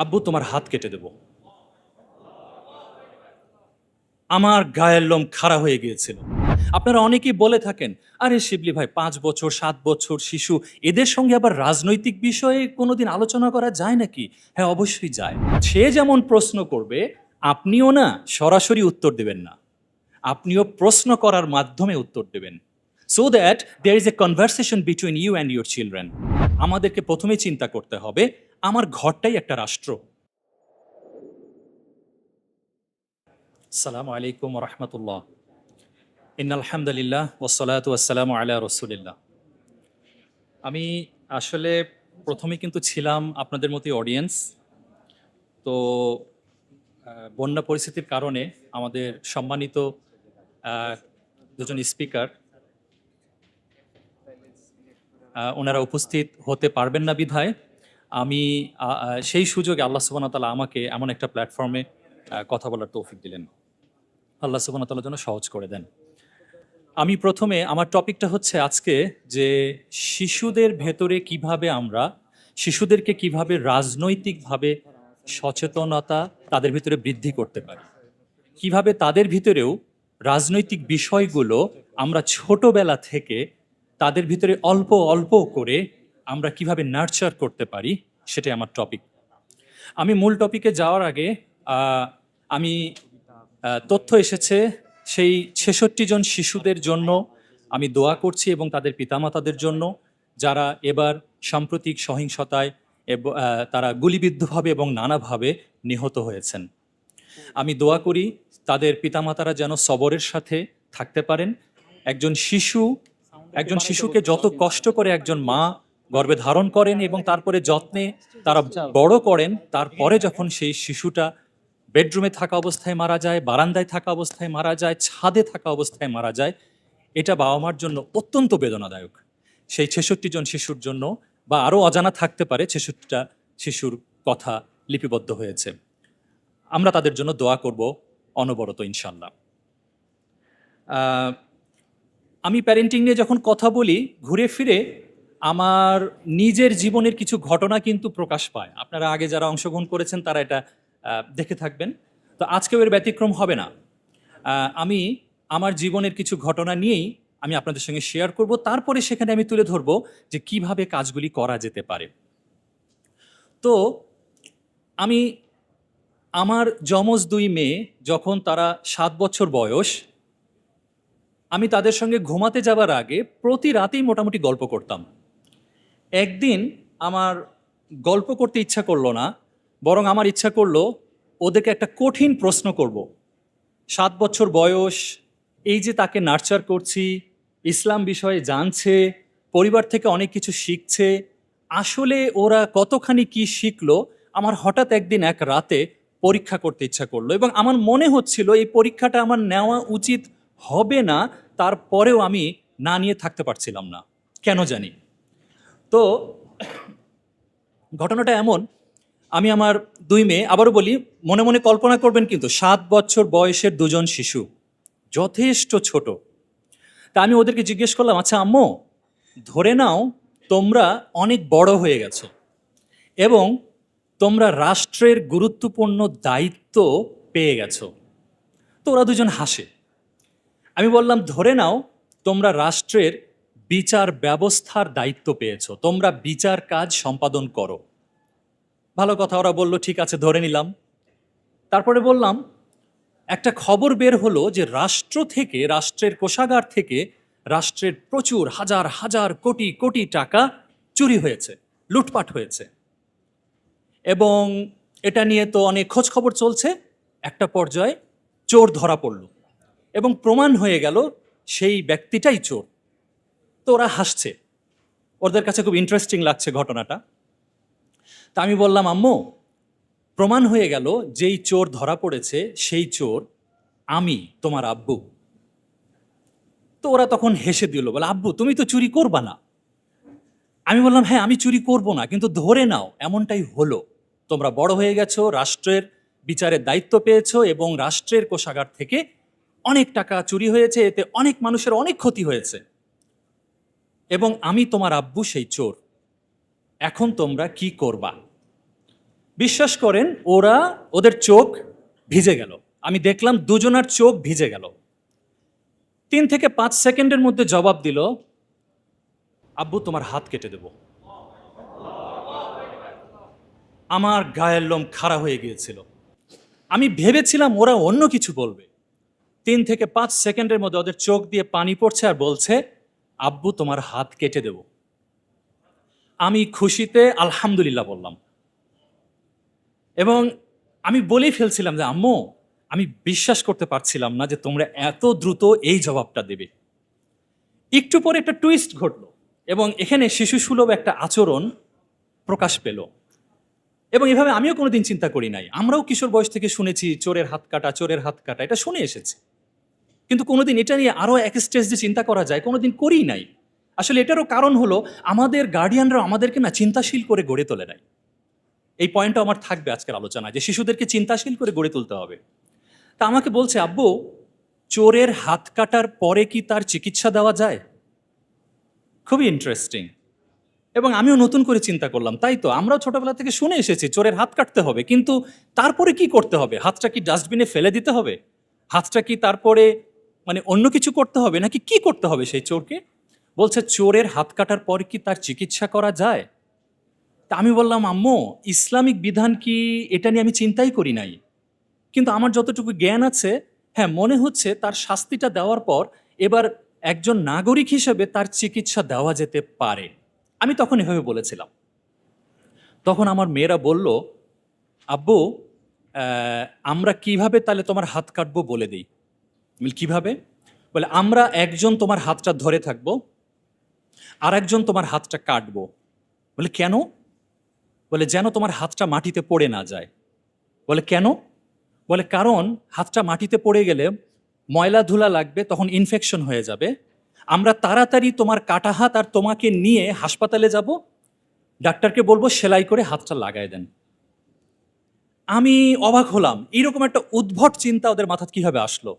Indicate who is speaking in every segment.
Speaker 1: আব্বু, তোমার হাত কেটে দেব। আমার গায়ের লোম খাড়া হয়ে গিয়েছিল। আপনারা অনেকেই বলে থাকেন, আরে শিবলি ভাই, পাঁচ বছর, সাত বছর শিশু, এদের সঙ্গে আবার রাজনৈতিক বিষয়ে কোনোদিন আলোচনা করা যায় নাকি? হ্যাঁ অবশ্যই যায়। সে যেমন প্রশ্ন করবে, আপনিও না সরাসরি উত্তর দেবেন না। আপনিও প্রশ্ন করার মাধ্যমে উত্তর দেবেন। So that there is a conversation between you and your children আমাদেরকে প্রথমে চিন্তা করতে হবে, আমার ঘরটাই একটা রাষ্ট্র। আসসালামু আলাইকুম রহমতুল্লাহ। ইন আলহামদুলিল্লাহ ওসলাত ওয়াসালাম আলা রসুলিল্লাহ। আমি আসলে প্রথমে কিন্তু ছিলাম আপনাদের মতোই অডিয়েন্স তো বন্যা পরিস্থিতির কারণে আমাদের সম্মানিত দুজন স্পিকার ওনারা উপস্থিত হতে পারবেন না বিধায়। আমি সেই সুযোগে আল্লাহ সুবান তালা আমাকে এমন একটা প্ল্যাটফর্মে কথা বলার তৌফিক দিলেন। আল্লাহ তাল্লাহ যেন সহজ করে দেন। আমি প্রথমে, আমার টপিকটা হচ্ছে আজকে যে শিশুদের ভেতরে কীভাবে আমরা, শিশুদেরকে কীভাবে রাজনৈতিকভাবে সচেতনতা তাদের ভিতরে বৃদ্ধি করতে পারি, কীভাবে তাদের ভিতরেও রাজনৈতিক বিষয়গুলো আমরা ছোটবেলা থেকে তাদের ভিতরে অল্প অল্প করে আমরা কীভাবে নার্চার করতে পারি সেটাই আমার টপিক আমি মূল টপিকে যাওয়ার আগে আমি তথ্য এসেছে সেই ছেষট্টি জন শিশুদের জন্য আমি দোয়া করছি এবং তাদের পিতামাতাদের জন্য যারা এবার সাম্প্রতিক সহিংসতায় তারা গুলিবিদ্ধভাবে এবং নানাভাবে নিহত হয়েছেন। আমি দোয়া করি তাদের পিতামাতারা যেন সবরের সাথে থাকতে পারেন। একজন শিশু একজন শিশুকে যত কষ্ট করে একজন মা গর্ভে ধারণ করেন এবং তারপরে যত্নে তারা বড় করেন, তারপরে যখন সেই শিশুটা বেডরুমে থাকা অবস্থায় মারা যায়, বারান্দায় থাকা অবস্থায় মারা যায়, ছাদে থাকা অবস্থায় মারা যায়, এটা বাবা মার জন্য অত্যন্ত বেদনাদায়ক। সেই ছেষট্টি জন শিশুর জন্য বা আরও অজানা থাকতে পারে ছেষট্টিটা শিশুর কথা লিপিবদ্ধ হয়েছে। আমরা তাদের জন্য দোয়া করব অনবরত ইনশাল্লাহ আমি প্যারেন্টিং নিয়ে যখন কথা বলি, ঘুরে ফিরে আমার নিজের জীবনের কিছু ঘটনা কিন্তু প্রকাশ পায়। আপনারা আগে যারা অংশগ্রহণ করেছেন, তারা এটা দেখে থাকবেন। তো আজকেও এর ব্যতিক্রম হবে না। আমি আমার জীবনের কিছু ঘটনা নিয়েই আমি আপনাদের সঙ্গে শেয়ার করব। তারপরে সেখানে আমি তুলে ধরবো যে কীভাবে কাজগুলি করা যেতে পারে। তো আমি, আমার যমজ দুই মেয়ে, যখন তারা সাত বছর বয়স আমি তাদের সঙ্গে ঘুমাতে যাবার আগে প্রতি রাতেই মোটামুটি গল্প করতাম। একদিন আমার গল্প করতে ইচ্ছা করল না, বরং আমার ইচ্ছা করল ওদেরকে একটা কঠিন প্রশ্ন করব। সাত বছর বয়স, এই যে তাকে নার্চার করছি, ইসলাম বিষয়ে জানছে, পরিবার থেকে অনেক কিছু শিখছে, আসলে ওরা কতখানি কি শিখলো, আমার হঠাৎ একদিন এক রাতে পরীক্ষা করতে ইচ্ছা করল এবং আমার মনে হচ্ছিল এই পরীক্ষাটা আমার নেওয়া উচিত হবে না, তারপরেও আমি না নিয়ে থাকতে পারছিলাম না। কেন জানি? তো ঘটনাটা এমন, আমি আমার দুই মেয়ে, আবারও বলি, মনে মনে কল্পনা করবেন কিন্তু সাত বছর বয়সের দুজন শিশু, যথেষ্ট ছোট। তা আমি ওদেরকে জিজ্ঞেস করলাম আচ্ছা আম্মু, ধরে নাও তোমরা অনেক বড় হয়ে গেছো এবং তোমরা রাষ্ট্রের গুরুত্বপূর্ণ দায়িত্ব পেয়ে গেছো। তো ওরা দুজন হাসে। আমি বললাম, ধরে নাও, তোমরা রাষ্ট্রের বিচার ব্যবস্থার দায়িত্ব পেয়েছ। তোমরা বিচার কাজ সম্পাদন করো। ভালো কথা, ওরা বলল, ঠিক আছে, ধরে নিলাম। তারপরে বললাম, একটা খবর বের হলো যে রাষ্ট্র থেকে, রাষ্ট্রের কোষাগার থেকে রাষ্ট্রের প্রচুর হাজার হাজার কোটি কোটি টাকা চুরি হয়েছে, লুটপাট হয়েছে। এবং এটা নিয়ে তো অনেক খোঁজ খবর চলছে। একটা পর্যায়ে চোর ধরা পড়ল। এবং প্রমাণ হয়ে গেল সেই ব্যক্তিটাই চোর। তো ওরা হাসছে। ওদের কাছে খুব ইন্টারেস্টিং লাগছে ঘটনাটা। তা আমি বললাম, আম্মু, প্রমাণ হয়ে গেল যেই চোর ধরা পড়েছে, সেই চোর আমি, তোমার আব্বু। তো ওরা তখন হেসে দিল, বলে, আব্বু, তুমি তো চুরি করবা না। আমি বললাম হ্যাঁ আমি চুরি করব না, কিন্তু ধরে নাও, এমনটাই হলো। তোমরা বড় হয়ে গেছো, রাষ্ট্রের বিচারের দায়িত্ব পেয়েছ এবং রাষ্ট্রের কোষাগার থেকে অনেক টাকা চুরি হয়েছে, এতে অনেক মানুষের অনেক ক্ষতি হয়েছে। এবং আমি তোমার আব্বু সেই চোর। এখন তোমরা কি করবা? বিশ্বাস করেন, ওরা ওদের চোখ ভিজে গেল। আমি দেখলাম দুজনার চোখ ভিজে গেল। তিন থেকে পাঁচ সেকেন্ডের মধ্যে জবাব দিল, আব্বু, তোমার হাত কেটে দেব। আমার গায়ের লোম খাড়া হয়ে গিয়েছিল। আমি ভেবেছিলাম ওরা অন্য কিছু বলবে। তিন থেকে পাঁচ সেকেন্ডের মধ্যে ওদের চোখ দিয়ে পানি পড়ছে আর বলছে, আব্বু, তোমার হাত কেটে দেব। আমি খুশিতে আলহামদুলিল্লাহ বললাম। এবং আমি বলেই ফেলছিলাম যে, আম্মু, আমি বিশ্বাস করতে পারছিলাম না যে তোমরা এত দ্রুত এই জবাবটা দেবে। একটু পরে একটা টুইস্ট ঘটলো এবং এখানে শিশু সুলভ একটা আচরণ প্রকাশ পেল। এবং এভাবে আমিও কোনোদিন চিন্তা করি নাই। আমরাও কিশোর বয়স থেকে শুনেছি, চোরের হাত কাটা, চোরের হাত কাটা। এটা শুনে এসেছি। কিন্তু কোনোদিন এটা নিয়ে আরও এক স্টেজ যে চিন্তা করা যায়, কোনোদিন করি নাই। আসলে এটারও কারণ হলো, আমাদের গার্ডিয়ানরা আমাদেরকে না চিন্তাশীল করে গড়ে তোলে নাই। এই পয়েন্টটা আমার থাকবে আজকের আলোচনায়, যে শিশুদেরকে চিন্তাশীল করে গড়ে তুলতে হবে। তা আমাকে বলছে, আব্বু, চোরের হাত কাটার পরে কি তার চিকিৎসা দেওয়া যায়? খুবই ইন্টারেস্টিং এবং আমিও নতুন করে চিন্তা করলাম, তাই তো, আমরাও ছোটবেলা থেকে শুনে এসেছি, চোরের হাত কাটতে হবে, কিন্তু তারপরে কি করতে হবে? হাতটা কি ডাস্টবিনে ফেলে দিতে হবে? হাতটা কি তারপরে মানে অন্য কিছু করতে হবে নাকি কি করতে হবে সেই চোরকে? বলছে, চোরের হাত কাটার পর কি তার চিকিৎসা করা যায়? তা আমি বললাম, আম্মু, ইসলামিক বিধান কি এটা নিয়ে আমি চিন্তাই করি নাই। কিন্তু আমার যতটুকু জ্ঞান আছে হ্যাঁ মনে হচ্ছে তার শাস্তিটা দেওয়ার পর এবার একজন নাগরিক হিসেবে তার চিকিৎসা দেওয়া যেতে পারে। আমি তখন এভাবে বলেছিলাম। তখন আমার মেয়েরা বলল, আব্বু আমরা কীভাবে তাহলে তোমার হাত কাটবো বলে দিই? কীভাবে? বলে, আমরা একজন তোমার হাতটা ধরে থাকব আর একজন তোমার হাতটা কাটবো। বলে, কেন? বলে, যেন তোমার হাতটা মাটিতে পড়ে না যায়। বলে, কেন? বলে, কারণ হাতটা মাটিতে পড়ে গেলে ময়লা ধুলা লাগবে, তখন ইনফেকশন হয়ে যাবে। আমরা তাড়াতাড়ি তোমার কাটা হাত আর তোমাকে নিয়ে হাসপাতালে যাব। ডাক্তারকে বলব, সেলাই করে হাতটা লাগায় দেন। আমি অবাক হলাম। এইরকম একটা উদ্ভট চিন্তা ওদের মাথায় কীভাবে আসলো?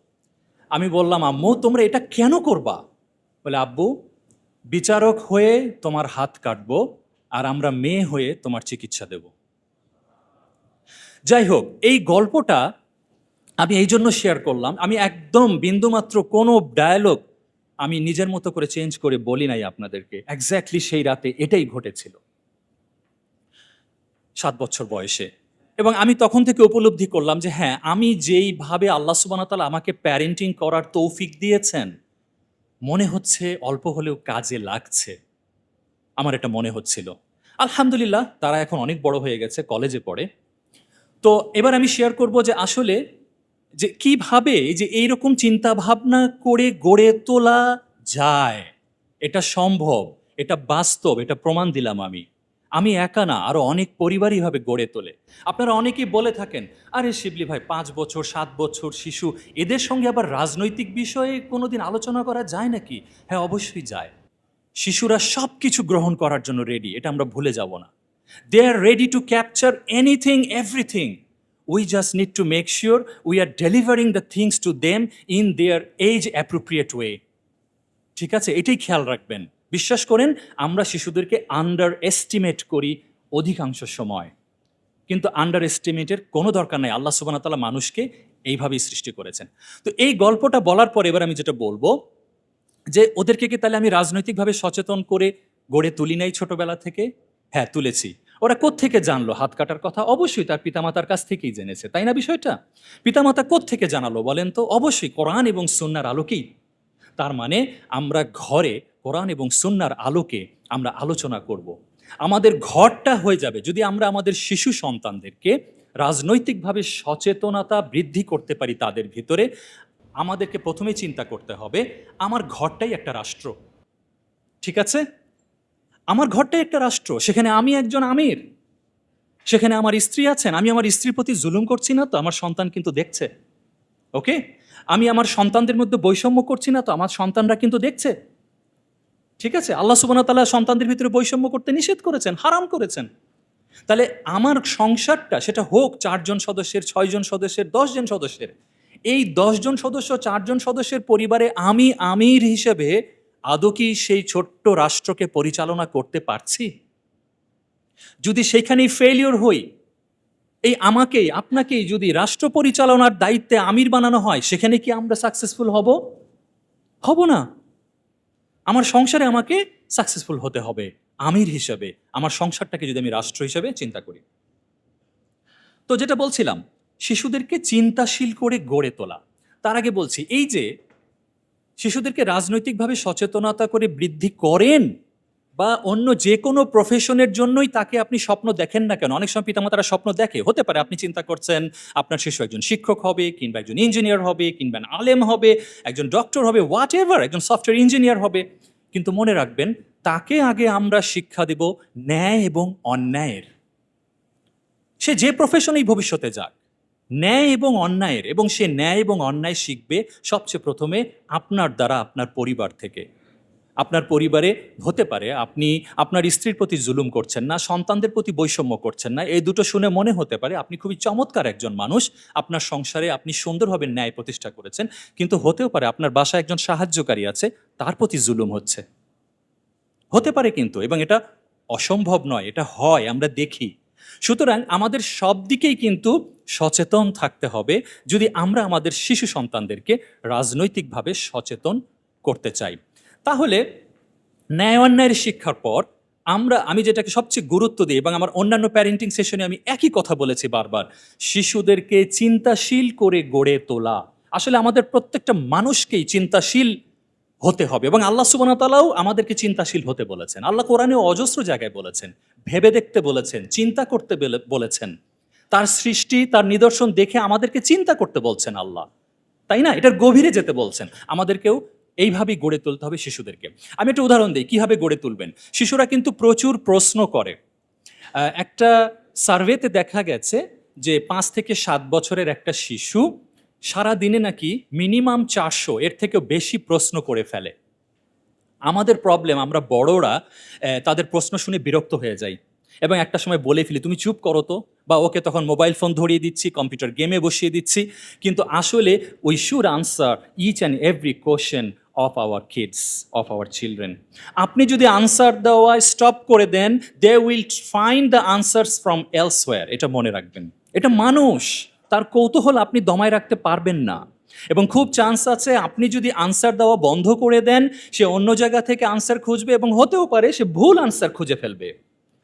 Speaker 1: আমি বললাম, আম্মু, তোমরা এটা কেন করবা? বলে, আব্বু, বিচারক হয়ে তোমার হাত কাটবো আর আমরা মেয়ে হয়ে তোমার চিকিৎসা দেব। যাই হোক, এই গল্পটা আমি এই জন্য শেয়ার করলাম। আমি একদম বিন্দুমাত্র কোনো ডায়ালগ আমি নিজের মতো করে চেঞ্জ করে বলি নাই আপনাদেরকে। এক্স্যাক্টলি সেই রাতে এটাই ঘটেছিল। সাত বছর বয়সে। এবং আমি তখন থেকে উপলব্ধি করলাম যে হ্যাঁ আমি যেইভাবে আল্লাহ সুবাহতাল আমাকে প্যারেন্টিং করার তৌফিক দিয়েছেন, মনে হচ্ছে অল্প হলেও কাজে লাগছে। আমার এটা মনে হচ্ছিল। আলহামদুলিল্লাহ, তারা এখন অনেক বড় হয়ে গেছে কলেজে পড়ে। তো এবার আমি শেয়ার করব যে আসলে যে কীভাবে যে এইরকম চিন্তা ভাবনা করে গড়ে তোলা যায়, এটা সম্ভব, এটা বাস্তব, এটা প্রমাণ দিলাম আমি। আমি একা না আরও অনেক পরিবারই ভাবে গড়ে তোলে। আপনারা অনেকেই বলে থাকেন, আরে শিবলি ভাই, পাঁচ বছর, সাত বছর, শিশু, এদের সঙ্গে আবার রাজনৈতিক বিষয়ে কোনোদিন আলোচনা করা যায় নাকি? হ্যাঁ অবশ্যই যায়। শিশুরা সব কিছু গ্রহণ করার জন্য রেডি এটা আমরা ভুলে যাব না। They are ready to capture anything everything we just need to make sure we are delivering the things to them in their age appropriate way ঠিক আছে? এটাই খেয়াল রাখবেন। বিশ্বাস করেন, আমরা শিশুদেরকে আন্ডার এস্টিমেট করি অধিকাংশ সময়। কিন্তু আন্ডার এস্টিমেটের কোনো দরকার নাই, আল্লাহ সুবান তাল্লাহ মানুষকে এইভাবেই সৃষ্টি করেছেন। তো এই গল্পটা বলার পর এবার আমি যেটা বলব, যে ওদেরকে কি তাহলে আমি রাজনৈতিকভাবে সচেতন করে গড়ে তুলি নাই ছোটোবেলা থেকে? হ্যাঁ তুলেছি। ওরা কোত্থেকে জানলো? হাত কাটার কথা? অবশ্যই তার পিতামাতার কাছ থেকেই জেনেছে, তাই না বিষয়টা? পিতামাতা কোত্থেকে জানালো বলেন তো? অবশ্যই কোরআন এবং সুন্নার আলোকেই। তার মানে আমরা ঘরে কোরআন এবং সুন্নার আলোকে আমরা আলোচনা করব। আমাদের ঘরটা হয়ে যাবে যদি আমরা আমাদের শিশু সন্তানদেরকে রাজনৈতিকভাবে সচেতনতা বৃদ্ধি করতে পারি তাদের ভিতরে, আমাদেরকে প্রথমে চিন্তা করতে হবে, আমার ঘরটাই একটা রাষ্ট্র। ঠিক আছে? আমার ঘরটাই একটা রাষ্ট্র, সেখানে আমি একজন আমির। সেখানে আমার স্ত্রী আছেন, আমি আমার স্ত্রীর প্রতি জুলুম করছি না তো, আমার সন্তান কিন্তু দেখছে। ওকে? আমি আমার সন্তানদের মধ্যে বৈষম্য করছি না তো, আমার সন্তানরা কিন্তু দেখছে। ঠিক আছে? আল্লাহ সুবাহ তাল্লাহ সন্তানদের ভিতরে বৈষম্য করতে নিষেধ করেছেন, হারাম করেছেন। তাহলে আমার সংসারটা সেটা হোক চারজন সদস্যের, ছয়জন সদস্যের, দশজন সদস্যের, এই দশজন সদস্য, চারজন সদস্যের পরিবারে আমি আমির হিসেবে আদৌ কি সেই ছোট্ট রাষ্ট্রকে পরিচালনা করতে পারছি? যদি সেখানেই ফেলিওর হই, এই আমাকেই, আপনাকেই যদি রাষ্ট্র পরিচালনার দায়িত্বে আমির বানানো হয়, সেখানে কি আমরা সাকসেসফুল হব? হব না। আমার সংসারে আমাকে সাকসেসফুল হতে হবে, আমির হিসেবে। আমার সংসারটাকে যদি আমি রাষ্ট্র হিসেবে চিন্তা করি। তো যেটা বলছিলাম, শিশুদেরকে চিন্তাশীল করে গড়ে তোলা। তার আগে বলছি, এই যে, শিশুদেরকে রাজনৈতিকভাবে সচেতনতা করে বৃদ্ধি করেন বা অন্য যে কোনো প্রফেশনের জন্যই তাকে আপনি স্বপ্ন দেখেন না কেন? অনেক সময় পিতামাতারা স্বপ্ন দেখে, হতে পারে আপনি চিন্তা করছেন, আপনার শিশু একজন শিক্ষক হবে, কিংবা একজন ইঞ্জিনিয়ার হবে, কিংবা আলেম হবে, একজন ডক্টর হবে হোয়াট এভার একজন সফটওয়্যার ইঞ্জিনিয়ার হবে। কিন্তু মনে রাখবেন, তাকে আগে আমরা শিক্ষা দেব ন্যায় এবং অন্যায়ের। সে যে প্রফেশনেই ভবিষ্যতে যাক, ন্যায় এবং অন্যায়ের, এবং সে ন্যায় এবং অন্যায় শিখবে সবচেয়ে প্রথমে আপনার দ্বারা, আপনার পরিবার থেকে। আপনার পরিবারে হতে পারে। আপনি, আপনার স্ত্রীর প্রতি জুলুম করছেন না, সন্তানদের প্রতি বৈষম্য করছেন না, এই দুটো শুনে মনে হতে পারে আপনি খুবই চমৎকার একজন মানুষ, আপনার সংসারে আপনি সুন্দরভাবে ন্যায় প্রতিষ্ঠা করেছেন, কিন্তু হতেও পারে আপনার বাসায় একজন সাহায্যকারী আছে, তার প্রতি জুলুম হচ্ছে। হতে পারে কিন্তু, এবং এটা অসম্ভব নয়, এটা হয়, আমরা দেখি। সুতরাং আমাদের সব দিকেই কিন্তু সচেতন থাকতে হবে, যদি আমরা আমাদের শিশু সন্তানদেরকে রাজনৈতিকভাবে সচেতন করতে চাই। তাহলে ন্যায় অন্যায়ের শিক্ষার পর আমরা, আমি যেটাকে সবচেয়ে গুরুত্ব দিই এবং আমার অন্যান্য প্যারেন্টিং সেশনে আমি একই কথা বলেছি বারবার, শিশুদেরকে চিন্তাশীল করে গড়ে তোলা। আসলে আমাদের প্রত্যেকটা মানুষকেই চিন্তাশীল হতে হবে এবং আল্লাহ সুবানতালাও আমাদেরকে চিন্তাশীল হতে বলেছেন। আল্লাহ কোরআনে অজস্র জায়গায় বলেছেন, ভেবে দেখতে বলেছেন, চিন্তা করতে বেলে- বলেছেন। তার সৃষ্টি, তার নিদর্শন দেখে আমাদেরকে চিন্তা করতে বলছেন আল্লাহ। তাই না? এটার গভীরে যেতে বলছেন। আমাদেরকেও এইভাবেই গড়ে তুলতে হবে শিশুদেরকে। আমি একটা উদাহরণ দিই, কীভাবে গড়ে তুলবেন? শিশুরা কিন্তু প্রচুর প্রশ্ন করে। একটা সার্ভেতে দেখা গেছে যে পাঁচ থেকে সাত বছরের একটা শিশু সারা দিনে নাকি মিনিমাম চারশো, এর থেকেও বেশি প্রশ্ন করে ফেলে। আমাদের প্রবলেম, আমরা বড়রা তাদের প্রশ্ন শুনে বিরক্ত হয়ে যাই। এবং একটা সময় বলে ফেলি, তুমি চুপ করো তো। বা ওকে তখন মোবাইল ফোন ধরিয়ে দিচ্ছি, কম্পিউটার গেমে বসিয়ে দিচ্ছি। কিন্তু আসলে we should answer each and every question of our kids of our children আপনি যদি আনসার দেওয়া স্টপ করে দেন they will find the answers from elsewhere এটা মনে রাখবেন। এটা মানুষ, তার কৌতূহল আপনি দমায় রাখতে পারবেন না। এবং খুব চান্স আছে আপনি যদি আনসার দেওয়া বন্ধ করে দেন, সে অন্য জায়গা থেকে আনসার খুঁজবে এবং হতেও পারে সে ভুল আনসার খুঁজে ফেলবে।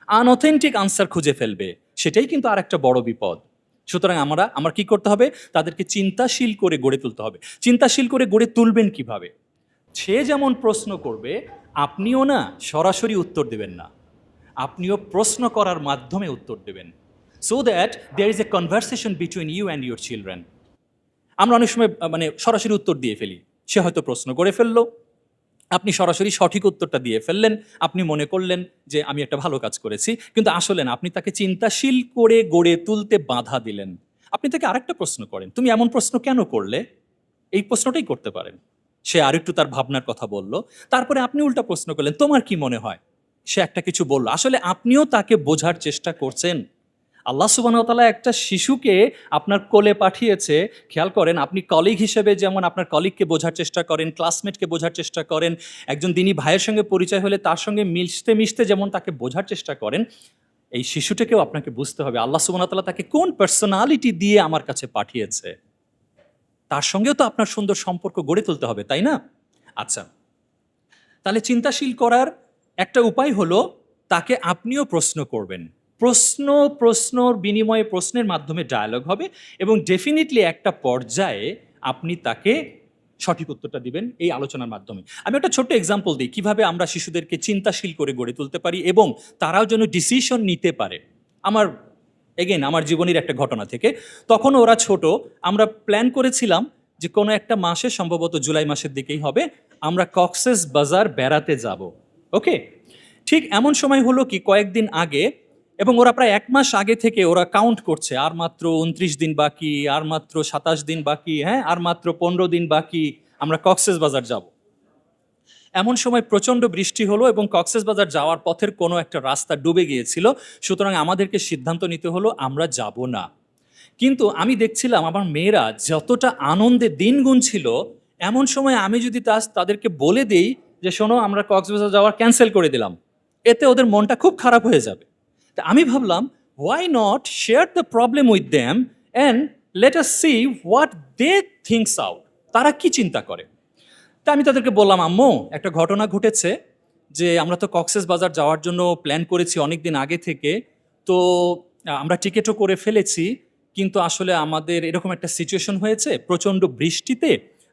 Speaker 1: আনঅথেন্টিক আনসার খুঁজে ফেলবে। সেটাই কিন্তু আর একটা বড় বিপদ। সুতরাং আমরা, আমার কি করতে হবে? তাদেরকে চিন্তাশীল করে গড়ে তুলতে হবে। চিন্তাশীল করে গড়ে তুলবেন কীভাবে? সে যেমন প্রশ্ন করবে, আপনিও না সরাসরি উত্তর দেবেন না। আপনিও প্রশ্ন করার মাধ্যমে উত্তর দেবেন। So that there is a conversation between you and your children আমরা অনেক সময় মানে সরাসরি উত্তর দিয়ে ফেলি। সে হয়তো প্রশ্ন করে ফেলল। আপনি সরাসরি সঠিক উত্তরটা দিয়ে ফেললেন, আপনি মনে করলেন যে আমি একটা ভালো কাজ করেছি, কিন্তু আসলে না, আপনি তাকে চিন্তাশীল করে গড়ে তুলতে বাধা দিলেন। আপনি তাকে আরেকটা প্রশ্ন করেন, তুমি এমন প্রশ্ন কেন করলে? এই প্রশ্নটাই করতে পারেন। সে আরেকটু তার ভাবনার কথা বলল, তারপরে আপনি উল্টা প্রশ্ন করলেন, তোমার কি মনে হয়? সে একটা কিছু বলল, আসলে আপনিও তাকে বোঝার চেষ্টা করছেন? আল্লাহ সুবাহতালা একটা শিশুকে আপনার কোলে পাঠিয়েছে। খেয়াল করেন, আপনি কলিগ হিসেবে যেমন আপনার কলিগকে বোঝার চেষ্টা করেন ক্লাসমেটকে বোঝার চেষ্টা করেন, একজন দিনী ভাইয়ের সঙ্গে পরিচয় হলে তার সঙ্গে মিশতে মিশতে যেমন তাকে বোঝার চেষ্টা করেন, এই শিশুটাকেও আপনাকে বুঝতে হবে। আল্লাহ সুবাহতালা তাকে কোন পার্সোনালিটি দিয়ে আমার কাছে পাঠিয়েছে? তার সঙ্গেও তো আপনার সুন্দর সম্পর্ক গড়ে তুলতে হবে, তাই না? আচ্ছা তাহলে চিন্তাশীল করার একটা উপায় হলো, তাকে আপনিও প্রশ্ন করবেন। প্রশ্ন, প্রশ্নর বিনিময়ে প্রশ্নের মাধ্যমে ডায়ালগ হবে এবং ডেফিনেটলি একটা পর্যায়ে আপনি তাকে সঠিক উত্তরটা দিবেন এই আলোচনার মাধ্যমে। আমি একটা ছোট্ট এক্সাম্পল দিই, কীভাবে আমরা শিশুদেরকে চিন্তাশীল করে গড়ে তুলতে পারি এবং তারাও যেন ডিসিশন নিতে পারে। আমার এগেন আমার জীবনের একটা ঘটনা থেকে। তখন ওরা ছোট, আমরা প্ল্যান করেছিলাম যে কোনো একটা মাসে সম্ভবত জুলাই মাসের দিকেই হবে, আমরা কক্সেস বাজার বেড়াতে যাব ওকে ঠিক এমন সময় হলো কি, কয়েকদিন আগে এবং ওরা প্রায় এক মাস আগে থেকে ওরা কাউন্ট করছে, আর মাত্র উনত্রিশ দিন বাকি, আর মাত্র সাতাশ দিন বাকি হ্যাঁ আর মাত্র পনেরো দিন বাকি, আমরা কক্সেস বাজার যাব। এমন সময় প্রচণ্ড বৃষ্টি হলো এবং কক্সেস বাজার যাওয়ার পথের কোনো একটা রাস্তা ডুবে গিয়েছিল, সুতরাং আমাদেরকে সিদ্ধান্ত নিতে হলো, আমরা যাব না। কিন্তু আমি দেখছিলাম আমার মেয়েরা যতটা আনন্দে দিন গুনছিল, এমন সময় আমি যদি তা, তাদেরকে বলে দিই যে, শোনো, আমরা কক্সবাজার যাওয়ার ক্যান্সেল করে দিলাম। এতে ওদের মনটা খুব খারাপ হয়ে যাবে। তা আমি ভাবলাম, why not share the problem with them and let us see what they thinks out তারা কি চিন্তা করে? তা আমি তাদেরকে বললাম, আম্মু, একটা ঘটনা ঘটেছে যে আমরা তো কক্সেস বাজার যাওয়ার জন্য প্ল্যান করেছি অনেক দিন আগে থেকে। তো আমরা টিকিটও করে ফেলেছি, কিন্তু আসলে আমাদের এরকম একটা সিচুয়েশন হয়েছে, প্রচণ্ড বৃষ্টিতে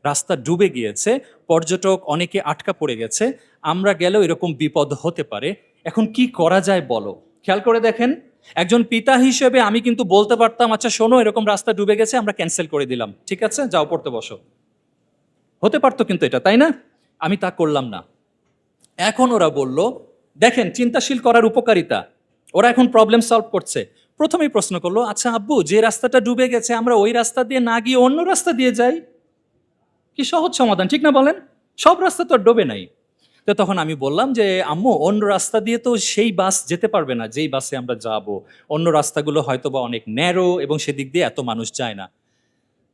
Speaker 1: রাস্তা ডুবে গিয়েছে, পর্যটক অনেকে আটকা পড়ে গেছে। আমরা গেলেও এরকম বিপদ হতে পারে। এখন কি করা যায় বলো? খেয়াল করে দেখেন, একজন পিতা হিসেবে আমি কিন্তু বলতে পারতাম আচ্ছা শোনো, এরকম রাস্তা ডুবে গেছে, আমরা ক্যান্সেল করে দিলাম। ঠিক আছে? যাও, পড়তে বসো। হতে পারতো কিন্তু এটা, তাই না? আমি তা করলাম না। এখন ওরা বলল, দেখেন, চিন্তাশীল করার উপকারিতা। ওরা এখন প্রবলেম সলভ করছে। প্রথমেই প্রশ্ন করল আচ্ছা আব্বু, যে রাস্তাটা ডুবে গেছে, আমরা ওই রাস্তা দিয়ে না গিয়ে অন্য রাস্তা দিয়ে যাই? কি সহজ সমাধান, ঠিক না বলেন? সব রাস্তা তো ডোবে নাই। তো তখন আমি বললাম যে, আম্মু, অন্য রাস্তা দিয়ে তো সেই বাস যেতে পারবে না, যেই বাসে আমরা যাব। অন্য রাস্তাগুলো হয়তো বা অনেক ন্যারো এবং সেদিক দিয়ে এত মানুষ যায় না।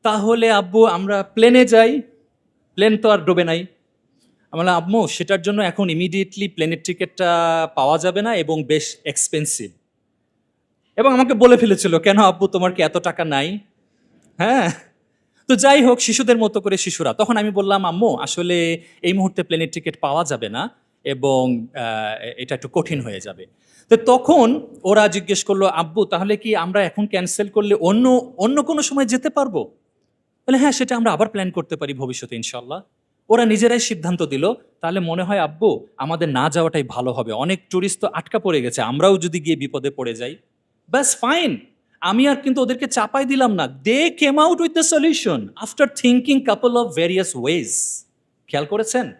Speaker 1: তাহলে আব্বু, আমরা প্লেনে যাই। প্লেন তো আর ডোবে নাই। আমরা আম্মু, সেটার জন্য এখন ইমিডিয়েটলি প্লেনের টিকিটটা পাওয়া যাবে না এবং বেশ এক্সপেন্সিভ এবং আমাকে বলে ফেলেছিল, কেন আব্বু, তোমার কি এত টাকা নাই? হ্যাঁ? তো যাই হোক, শিশুদের মতো করে শিশুরা। তখন আমি বললাম, আম্মু, আসলে এই মুহূর্তে প্লেনের টিকিট পাওয়া যাবে না এবং এটা একটু কঠিন হয়ে যাবে। তো তখন ওরা জিজ্ঞেস করল, আব্বু, তাহলে কি আমরা এখন ক্যান্সেল করলে অন্য অন্য কোনো সময় যেতে পারব? বলে হ্যাঁ সেটা আমরা আবার প্ল্যান করতে পারি ভবিষ্যতে ইনশাল্লাহ ওরা নিজেরাই সিদ্ধান্ত দিল, তাহলে মনে হয়, আব্বু, আমাদের না যাওয়াটাই ভালো হবে। অনেক টুরিস্ট তো আটকা পড়ে গেছে, আমরাও যদি গিয়ে বিপদে পড়ে যাই। ব্যাস ফাইন আমি আর কিন্তু ওদেরকে চাপাই দিলাম না। They came out with the solution after thinking couple of various ways খেয়াল করেছেন?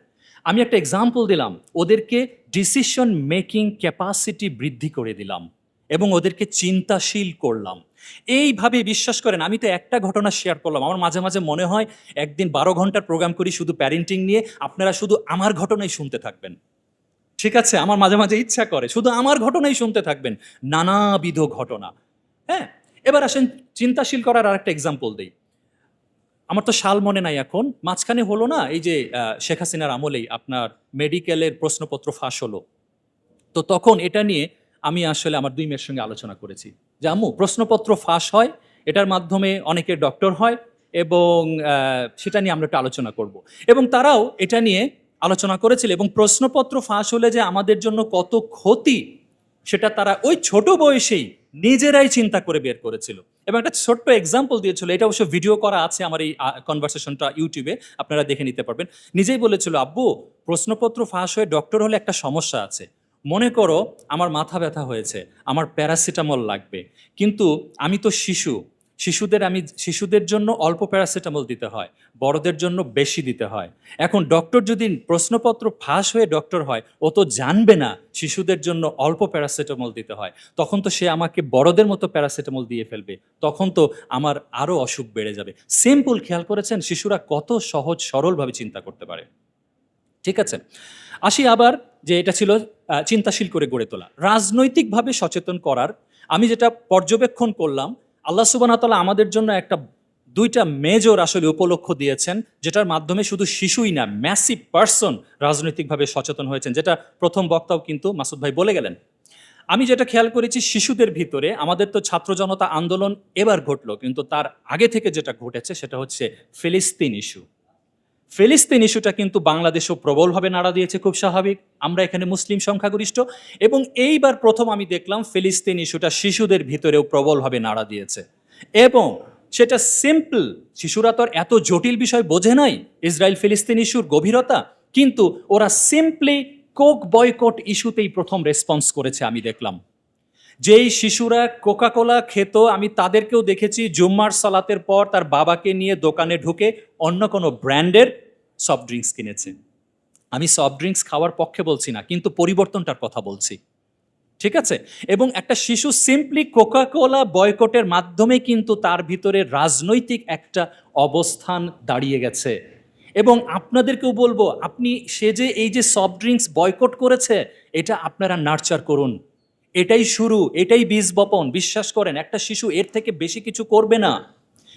Speaker 1: আমি একটা এক্সাম্পল দিলাম। ওদেরকে ডিসিশন মেকিং ক্যাপাসিটি বৃদ্ধি করে দিলাম এবং ওদেরকে চিন্তাশীল করলাম। এইভাবে বিশ্বাস করেন, আমি তো একটা ঘটনা শেয়ার করলাম। আমার মাঝে মাঝে মনে হয়, একদিন বারো ঘণ্টার প্রোগ্রাম করি শুধু প্যারেন্টিং নিয়ে, আপনারা শুধু আমার ঘটনাই শুনতে থাকবেন। ঠিক আছে? আমার মাঝে মাঝে ইচ্ছা করে, শুধু আমার ঘটনাই শুনতে থাকবেন। নানাবিধ ঘটনা। হ্যাঁ? এবার আসেন চিন্তাশীল করার আর একটা এক্সাম্পল দিই। আমার তো সাল মনে নাই এখন, মাঝখানে হলো না, এই যে শেখ হাসিনার আমলেই আপনার মেডিকেলের প্রশ্নপত্র ফাঁস হলো। তো তখন এটা নিয়ে আমি আসলে আমার দুই মেয়ের সঙ্গে আলোচনা করেছি। যে, আম্মু, প্রশ্নপত্র ফাঁস হয়, এটার মাধ্যমে অনেকে ডক্টর হয় এবং সেটা নিয়ে আমরা একটু আলোচনা করব। এবং তারাও এটা নিয়ে আলোচনা করেছিল এবং প্রশ্নপত্র ফাঁস হলে যে আমাদের জন্য কত ক্ষতি, সেটা তারা ওই ছোট বয়সেই নিজেরাই চিন্তা করে বের করেছিল। এবং একটা ছোট্ট এক্সাম্পল দিয়েছিল, এটা অবশ্য ভিডিও করা আছে আমার এই কনভারসেশনটা ইউটিউবে আপনারা দেখে নিতে পারবেন। নিজেই বলেছিল, আব্বু, প্রশ্নপত্র ফাঁস হয়ে ডক্টর হলে একটা সমস্যা আছে। মনে করো আমার মাথা ব্যথা হয়েছে, আমার প্যারাসিটামল লাগবে। কিন্তু আমি তো শিশু শিশুদের আমি, শিশুদের জন্য অল্প প্যারাসিটামল দিতে হয়, বড়দের জন্য বেশি দিতে হয়। এখন ডক্টর যদি প্রশ্নপত্র ফাঁস হয়ে ডক্টর হয়, ও তো জানবে না শিশুদের জন্য অল্প প্যারাসিটামল দিতে হয়, তখন তো সে আমাকে বড়দের মতো প্যারাসিটামল দিয়ে ফেলবে, তখন তো আমার আরও অসুখ বেড়ে যাবে। সিম্পল খেয়াল করেছেন, শিশুরা কত সহজ সরলভাবে চিন্তা করতে পারে। ঠিক আছে? আসি আবার যে এটা ছিল চিন্তাশীল করে গড়ে তোলা। রাজনৈতিকভাবে সচেতন করার, আমি যেটা পর্যবেক্ষণ করলাম আল্লাহ সুবান তাআলা আমাদের জন্য একটা, দুইটা মেজর আসলে উপলক্ষ দিয়েছেন, যেটার মাধ্যমে শুধু শিশুই না ম্যাসিভ পার্সন রাজনৈতিকভাবে সচেতন হয়েছেন, যেটা প্রথম বক্তাও কিন্তু মাসুদ ভাই বলে গেলেন। আমি যেটা খেয়াল করেছি, শিশুদের ভিতরে আমাদের তো ছাত্র জনতা আন্দোলন এবার ঘটলো, কিন্তু তার আগে থেকে যেটা ঘটেছে সেটা হচ্ছে ফিলিস্তিন ইস্যু ফিলিস্তিন ইস্যুটা কিন্তু বাংলাদেশও প্রবলভাবে নাড়া দিয়েছে, খুব স্বাভাবিক। আমরা এখানে মুসলিম সংখ্যাগরিষ্ঠ। এবং এইবার প্রথম আমি দেখলাম ফিলিস্তিন ইস্যুটা শিশুদের ভিতরেও প্রবলভাবে নাড়া দিয়েছে। এবং সেটা সিম্পল, শিশুরা তো এত জটিল বিষয় বোঝে নাই ইসরায়েল ফিলিস্তিন ইস্যুর গভীরতা। কিন্তু ওরা সিম্পলি কোক বয়কট ইস্যুতেই প্রথম রেসপন্স করেছে আমি দেখলাম। যেই শিশুরা কোকাকোলা খেত, আমি তাদেরকেও দেখেছি জুম্মার সালাতের পর তার বাবাকে নিয়ে দোকানে ঢুকে অন্য কোনো ব্র্যান্ডের সফট ড্রিঙ্কস কিনেছে। আমি সফট ড্রিঙ্কস খাওয়ার পক্ষে বলছি না, কিন্তু পরিবর্তনটার কথা বলছি। ঠিক আছে? এবং একটা শিশু সিম্পলি কোকাকোলা বয়কটের মাধ্যমে কিন্তু তার ভিতরে রাজনৈতিক একটা অবস্থান দাঁড়িয়ে গেছে। এবং আপনাদেরকেও বলব, আপনি সে যে এই যে সফট ড্রিঙ্কস বয়কট করেছে, এটা আপনারা নার্চার করুন। এটাই শুরু, এটাই বীজ বপন, বিশ্বাস করেন, একটা শিশু এর থেকে বেশি কিছু করবে না।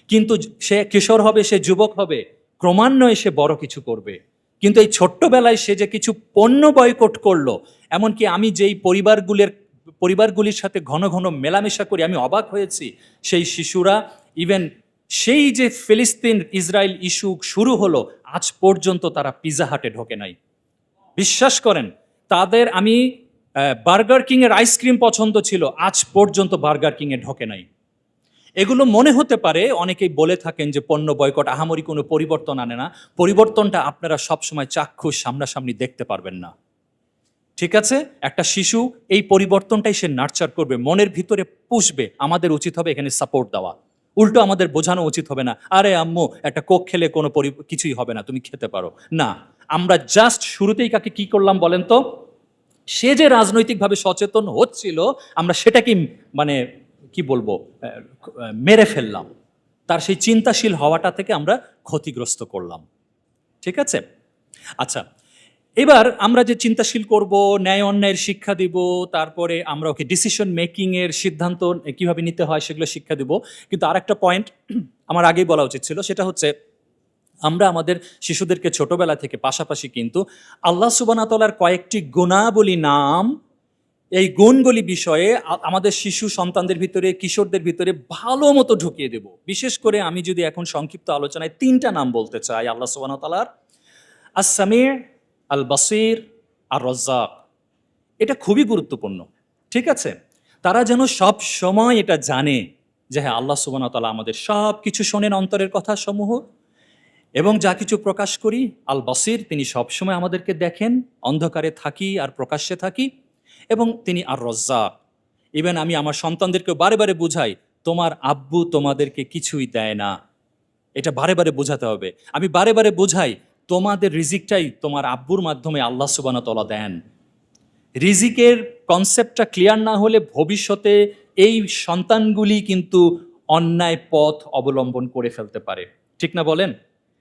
Speaker 1: কিন্তু সে কিশোর হবে, সে যুবক হবে, ক্রমান্বয়ে সে বড় কিছু করবে। কিন্তু এই ছোট্টবেলায় সে যে কিছু পণ্য বয়কট করল, এমনকি আমি যেই পরিবারগুলির পরিবারগুলির সাথে ঘন ঘন মেলামেশা করি, আমি অবাক হয়েছি, সেই শিশুরা ইভেন সেই যে ফিলিস্তিন ইসরায়েল ইস্যু শুরু হলো, আজ পর্যন্ত তারা পিজা হাটে ঢোকে নাই। বিশ্বাস করেন, তাদের আমি বার্গার কিংয়ের আইসক্রিম পছন্দ ছিল। আজ পর্যন্ত বার্গার কিংয়ে ঢোকে নাই। এগুলো মনে হতে পারে, অনেকেই বলে থাকেন যে পণ্য বয়কট, আহামরি কোনো পরিবর্তন আনে না। পরিবর্তনটা আপনারা সবসময় চাক্ষুষ, সামনাসামনি দেখতে পারবেন না। ঠিক আছে? একটা শিশু এই পরিবর্তনটাই সে নার্চার করবে, মনের ভিতরে পুষবে, আমাদের উচিত হবে এখানে সাপোর্ট দেওয়া। উল্টো আমাদের বোঝানো উচিত হবে না, আরে আম্মু, একটা কোক খেলে কোনো কিছুই হবে না, তুমি খেতে পারো। না, আমরা জাস্ট শুরুতেই কাকে কি করলাম বলেন তো? সে যে রাজনৈতিকভাবে সচেতন হচ্ছিল, আমরা সেটাকে মানে কি বলব মেরে ফেললাম। তার সেই চিন্তাশীল হওয়াটা থেকে আমরা ক্ষতিগ্রস্ত করলাম। ঠিক আছে? আচ্ছা এবার আমরা যে চিন্তাশীল করব, ন্যায় অন্যায়ের শিক্ষা দিব, তারপরে আমরা ওকে ডিসিশন মেকিংয়ের সিদ্ধান্ত কীভাবে নিতে হয় সেগুলো শিক্ষা দিব। কিন্তু আরেকটা পয়েন্ট আমার আগেই বলা উচিত ছিল, সেটা হচ্ছে আমরা আমাদের শিশুদেরকে ছোটবেলা থেকে পাশাপাশি কিন্তু আল্লাহ সুবানাতলার কয়েকটি গুণাবলী নাম, এই গুণগুলি বিষয়ে আমাদের শিশু সন্তানদের ভিতরে, কিশোরদের ভিতরে ভালো মতো ঢুকিয়ে দেব। বিশেষ করে আমি যদি এখন সংক্ষিপ্ত আলোচনায় তিনটা নাম বলতে চাই আল্লাহ সুবানাতলার আসামির আল বাসির আর রজ্জাক এটা খুবই গুরুত্বপূর্ণ, ঠিক আছে? তারা যেন সব সময় এটা জানে যে হ্যাঁ আল্লাহ সুবানতালা আমাদের সব কিছু শোনেন অন্তরের কথা সমূহ এবং যা কিছু প্রকাশ করি আল বাসির তিনি সবসময় আমাদেরকে দেখেন, অন্ধকারে থাকি আর প্রকাশ্যে থাকি, এবং তিনি আর রজ্জাক ইভেন আমি আমার সন্তানদেরকে বারে বারে বুঝাই, তোমার আব্বু তোমাদেরকে কিছুই দেয় না। এটা বারে বারে বোঝাতে হবে। আমি বারে বারে বোঝাই, তোমাদের রিজিকটাই তোমার আব্বুর মাধ্যমে আল্লাহ সুবানতলা দেন। রিজিকের কনসেপ্টটা ক্লিয়ার না হলে ভবিষ্যতে এই সন্তানগুলি কিন্তু অন্যায় পথ অবলম্বন করে ফেলতে পারে। ঠিক না বলেন?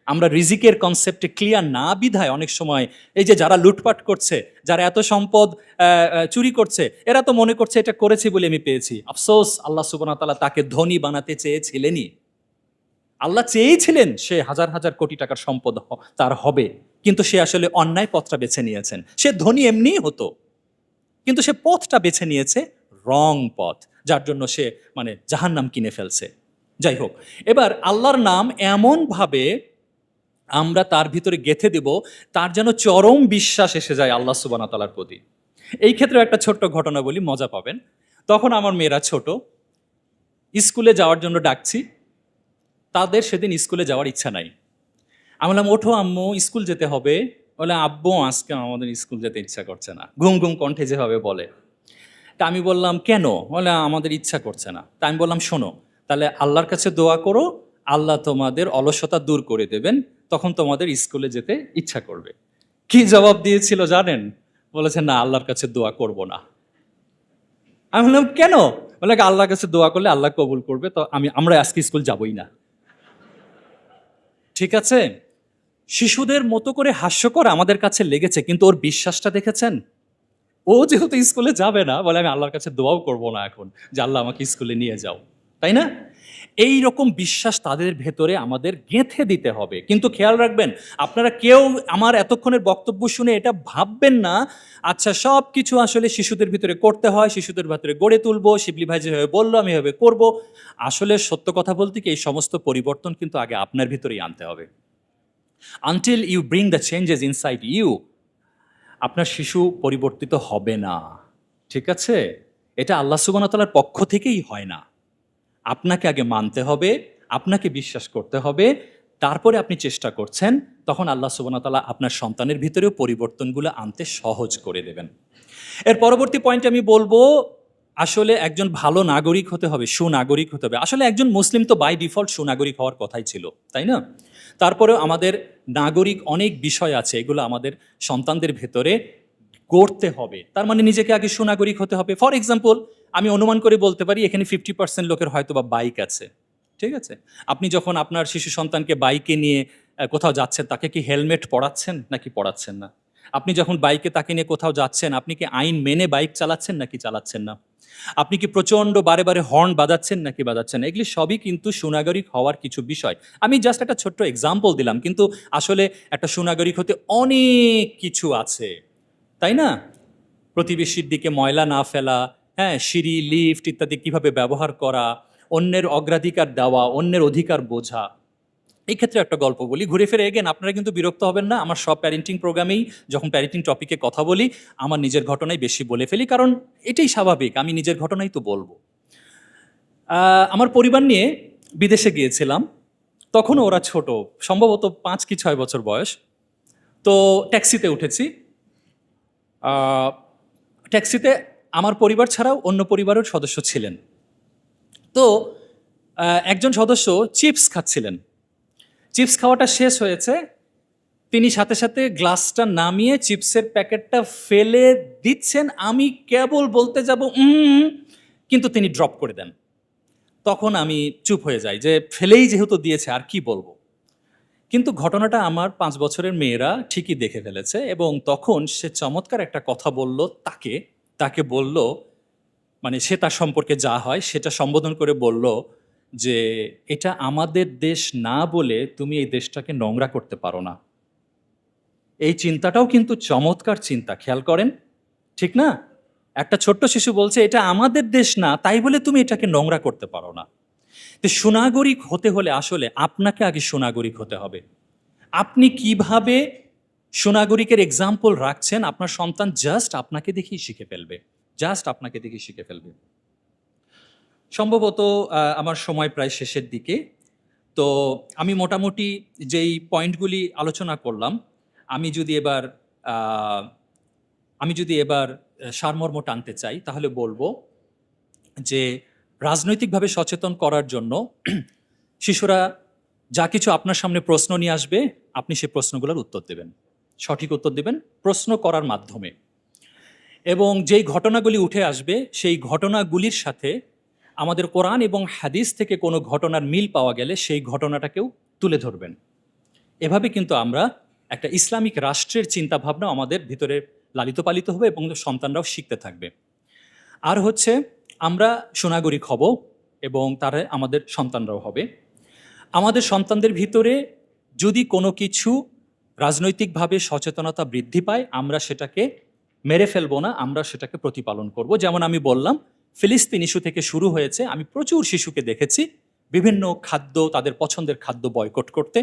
Speaker 1: আমরা রিজিকের কনসেপ্টে ক্লিয়ার না বিধায় অনেক সময় এই যে যারা লুটপাট করছে, যারা এত সম্পদ চুরি করছে, এরা তো মনে করছে এটা করেছি বলে আমি পেয়েছি। আফসোস, আল্লাহ সুবনাতালা তাকে ধনী বানাতে চেয়েছিলেনই। আল্লাহ চেয়েছিলেন সে হাজার হাজার কোটি টাকার সম্পদ তার হবে, কিন্তু সে আসলে অন্যায় পথটা বেছে নিয়েছেন। সে ধনী এমনিই হতো, কিন্তু সে পথটা বেছে নিয়েছে রং পথ, যার জন্য সে মানে জাহান্নাম কিনে ফেলছে। যাই হোক, এবার আল্লাহর নাম এমনভাবে আমরা তার ভিতরে গেথে দেব, তার যেন চরম বিশ্বাস এসে যায় আল্লাহ সুবানা তালার প্রতি। এই ক্ষেত্রে একটা ছোট্ট ঘটনা বলি, মজা পাবেন। তখন আমার মেয়েরা ছোট, স্কুলে যাওয়ার জন্য ডাকছি। তাদের সেদিন স্কুলে যাওয়ার ইচ্ছা নাই। আমি বললাম, ওঠো আম্মু, স্কুল যেতে হবে। বলে আব্বু, আজকে আমাদের স্কুল যেতে ইচ্ছা করছে না। ঘুম ঘুম কণ্ঠে যেভাবে বলে। তা আমি বললাম, কেন? বলে আমাদের ইচ্ছা করছে না। তা আমি বললাম, শোনো, তাহলে আল্লাহর কাছে দোয়া করো, আল্লাহ তোমাদের অলসতা দূর করে দেবেন। তখন তোমাদের স্কুলে যেতে ইচ্ছা করবে। কি জবাব দিয়েছিল জানেন? বলেছে, না, আল্লাহর কাছে দোয়া করব না। আমি বললাম, কেন? বলে, আল্লাহর কাছে দোয়া করলে আল্লাহ কবুল করবে, তো আমি, আমরা আজকে স্কুল যাবই না। ঠিক আছে? শিশুদের মতো করে হাস্যকর আমাদের কাছে লেগেছে, কিন্তু ওর বিশ্বাসটা দেখেছেন? ও যেহেতু স্কুলে যাবে না, বলে, আমি আল্লাহর কাছে দোয়াও করব না এখন, যে আল্লাহ আমাকে স্কুলে নিয়ে যাও। তাই না? এই রকম বিশ্বাস তাদের ভেতরে আমাদের গেঁথে দিতে হবে। কিন্তু খেয়াল রাখবেন, আপনারা কেউ আমার এতক্ষণের বক্তব্য শুনে এটা ভাববেন না আচ্ছা সব কিছু আসলে শিশুদের ভিতরে করতে হয়, শিশুদের ভিতরে গড়ে তুলবো, শিবলি ভাই যেভাবে বলল, আমি এভাবে করব। আসলে সত্য কথা বলতে কি, এই সমস্ত পরিবর্তন কিন্তু আগে আপনার ভিতরেই আনতে হবে। Until you bring the changes inside you আপনার শিশু পরিবর্তিত হবে না। ঠিক আছে? এটা আল্লাহ সুবানতালার পক্ষ থেকেই হয় না। আপনাকে আগে মানতে হবে, আপনাকে বিশ্বাস করতে হবে, তারপরে আপনি চেষ্টা করছেন, তখন আল্লাহ সুবানতালা আপনার সন্তানের ভিতরেও পরিবর্তনগুলো আনতে সহজ করে দেবেন। এর পরবর্তী পয়েন্ট আমি বলব, আসলে একজন ভালো নাগরিক হতে হবে, সুনাগরিক হতে হবে। আসলে একজন মুসলিম তো বাই ডিফল্ট সুনাগরিক হওয়ার কথাই ছিল, তাই না? তারপরেও আমাদের নাগরিক অনেক বিষয় আছে, এগুলো আমাদের সন্তানদের ভেতরে গড়তে হবে। তার মানে নিজেকে আগে সুনাগরিক হতে হবে। ফর এক্সাম্পল আমি অনুমান করে বলতে পারি, এখানে ফিফটি পার্সেন্ট লোকের হয়তো বা বাইক আছে। ঠিক আছে? আপনি যখন আপনার শিশু সন্তানকে বাইকে নিয়ে কোথাও যাচ্ছেন, তাকে কি হেলমেট পরাচ্ছেন নাকি পড়াচ্ছেন না? আপনি যখন বাইকে তাকে নিয়ে কোথাও যাচ্ছেন, আপনি কি আইন মেনে বাইক চালাচ্ছেন নাকি চালাচ্ছেন না? আপনি কি প্রচণ্ড বারে বারে হর্ন বাজাচ্ছেন নাকি বাজাচ্ছেন এগুলি সবই কিন্তু সুনাগরিক হওয়ার কিছু বিষয়। আমি জাস্ট একটা ছোট্ট এক্সাম্পল দিলাম, কিন্তু আসলে একটা সুনাগরিক হতে অনেক কিছু আছে। তাই না? প্রতিবেশীর দিকে ময়লা না ফেলা হ্যাঁ সিঁড়ি, লিফট ইত্যাদি কীভাবে ব্যবহার করা, অন্যের অগ্রাধিকার দেওয়া, অন্যের অধিকার বোঝা। এই ক্ষেত্রে একটা গল্প বলি। ঘুরে ফিরে এগেন আপনারা কিন্তু বিরক্ত হবেন না। আমার সব প্যারেন্টিং প্রোগ্রামেই যখন প্যারেন্টিং টপিকে কথা বলি, আমার নিজের ঘটনাই বেশি বলে ফেলি, কারণ এটাই স্বাভাবিক। আমি নিজের ঘটনাই তো বলব। আমার পরিবার নিয়ে বিদেশে গিয়েছিলাম। তখনও ওরা ছোট। সম্ভবত পাঁচ কি ছয় বছর বয়স। তো ট্যাক্সিতে উঠেছি। ট্যাক্সিতে আমার পরিবার ছাড়াও অন্য পরিবারের সদস্য ছিলেন। তো একজন সদস্য চিপস খাচ্ছিলেন। চিপস খাওয়াটা শেষ হয়েছে। তিনি সাথে সাথে গ্লাসটা নামিয়ে চিপসের প্যাকেটটা ফেলে দিচ্ছেন। আমি কেবল বলতে যাব কিন্তু তিনি ড্রপ করে দেন। তখন আমি চুপ হয়ে যাই যে ফেলেই যেহেতু দিয়েছে, আর কি বলব? কিন্তু ঘটনাটা আমার পাঁচ বছরের মেয়েরা ঠিকই দেখে ফেলেছে এবং তখন সে চমৎকার একটা কথা বলল তাকে। তাকে বলল মানে সে তার সম্পর্কে যা হয় সেটা সম্বোধন করে বলল যে, এটা আমাদের দেশ না বলে তুমি এই দেশটাকে নোংরা করতে পারো না। এই চিন্তাটাও কিন্তু চমৎকার চিন্তা, খেয়াল করেন? ঠিক না? একটা ছোট্ট শিশু বলছে, এটা আমাদের দেশ না, তাই বলে তুমি এটাকে নোংরা করতে পারো না। তো সুনাগরিক হতে হলে আসলে আপনাকে আগে সুনাগরিক হতে হবে। আপনি কীভাবে সুনাগরিকের এক্সাম্পল রাখছেন, আপনার সন্তান জাস্ট আপনাকে দেখেই শিখে ফেলবে। জাস্ট আপনাকে দেখেই শিখে ফেলবে। সম্ভবত আমার সময় প্রায় শেষের দিকে। তো আমি মোটামুটি যেই পয়েন্টগুলি আলোচনা করলাম, আমি যদি এবার আমি যদি এবার সারমর্ম টানতে চাই, তাহলে বলব যে রাজনৈতিকভাবে সচেতন করার জন্য শিশুরা যা কিছু আপনার সামনে প্রশ্ন নিয়ে আসবে, আপনি সে প্রশ্নগুলোর উত্তর দেবেন। সঠিক উত্তর দেবেন প্রশ্ন করার মাধ্যমে। এবং যেই ঘটনাগুলি উঠে আসবে, সেই ঘটনাগুলির সাথে আমাদের কোরআন এবং হাদিস থেকে কোনো ঘটনার মিল পাওয়া গেলে সেই ঘটনাটাকেও তুলে ধরবেন। এভাবে কিন্তু আমরা একটা ইসলামিক রাষ্ট্রের চিন্তাভাবনা আমাদের ভিতরে লালিত পালিত হবে এবং সন্তানরাও শিখতে থাকবে। আর হচ্ছে আমরা সুনাগরিক হব এবং তারা আমাদের সন্তানরাও হবে। আমাদের সন্তানদের ভিতরে যদি কোনো কিছু রাজনৈতিকভাবে সচেতনতা বৃদ্ধি পায়, আমরা সেটাকে মেরে ফেলব না, আমরা সেটাকে প্রতিপালন করব। যেমন আমি বললাম, ফিলিস্তিন ইস্যু থেকে শুরু হয়েছে। আমি প্রচুর শিশুকে দেখেছি, বিভিন্ন খাদ্য, তাদের পছন্দের খাদ্য বয়কট করতে।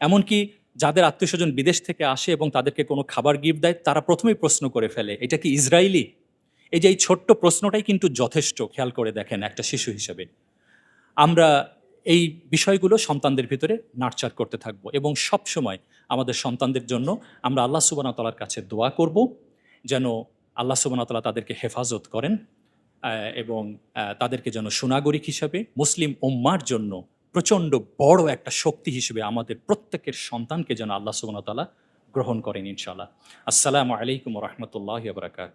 Speaker 1: এমনকি যাদের আত্মীয় স্বজন বিদেশ থেকে আসে এবং তাদেরকে কোনো খাবার গিফট দেয়, তারা প্রথমেই প্রশ্ন করে ফেলে, এটা কি ইসরায়েলি এই যে এই ছোট্ট প্রশ্নটাই কিন্তু যথেষ্ট খেয়াল করে দেখেন একটা শিশু হিসেবে। আমরা এই বিষয়গুলো সন্তানদের ভিতরে নার্চার করতে থাকব এবং সব সময় আমাদের সন্তানদের জন্য আমরা আল্লাহ সুবানা তালার কাছে দোয়া করব যেন আল্লাহ সুবানা তালা তাদেরকে হেফাজত করেন এবং তাদেরকে যেন সুনাগরিক হিসাবে, মুসলিম উম্মার জন্য প্রচণ্ড বড় একটা শক্তি হিসেবে আমাদের প্রত্যেকের সন্তানকে যেন আল্লাহ সুবানা তালা গ্রহণ করেন ইনশাআল্লাহ। আসসালামু আলাইকুম রহমতুল্লাহ বারকাত